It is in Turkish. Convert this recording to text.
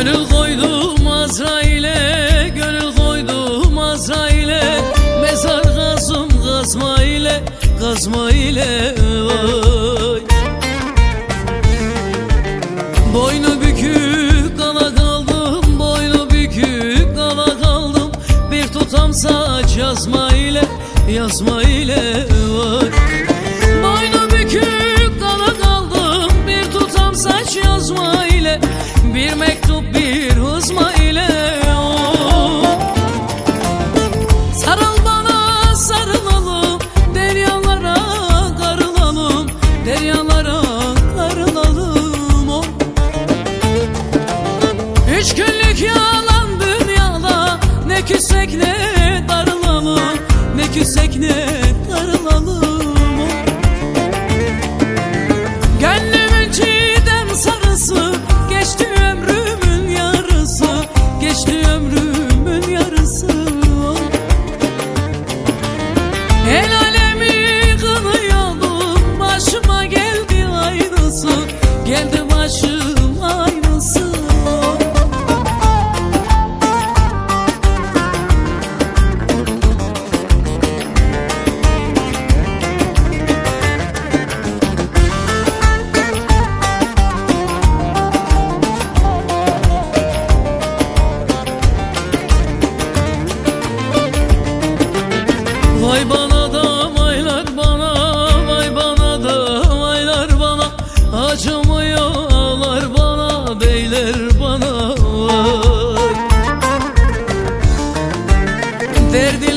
Gönül koydum Azrail'e Gönül koydum Azrail'e. Mezar kazım kazma ile Kazma ile vay Boynu bükük kala kaldım Boynu bükük kala kaldım. Bir tutam saç yazma ile Yazma ile vay Boynu bükük kala kaldım Bir tutam saç yazma ile. Bir mektup karılalım oh. Üç günlük yalan dünyada Ne küsek ne darılalım Ne küsek ne darılalım oh. Gönlümün çiğdem sarısı Geçti ömrümün yarısı Geçti ömrümün yarısı oh. El Vay bana da vaylar bana Vay bana da vaylar bana. Acımıyorlar bana Beyler bana vay. Derdi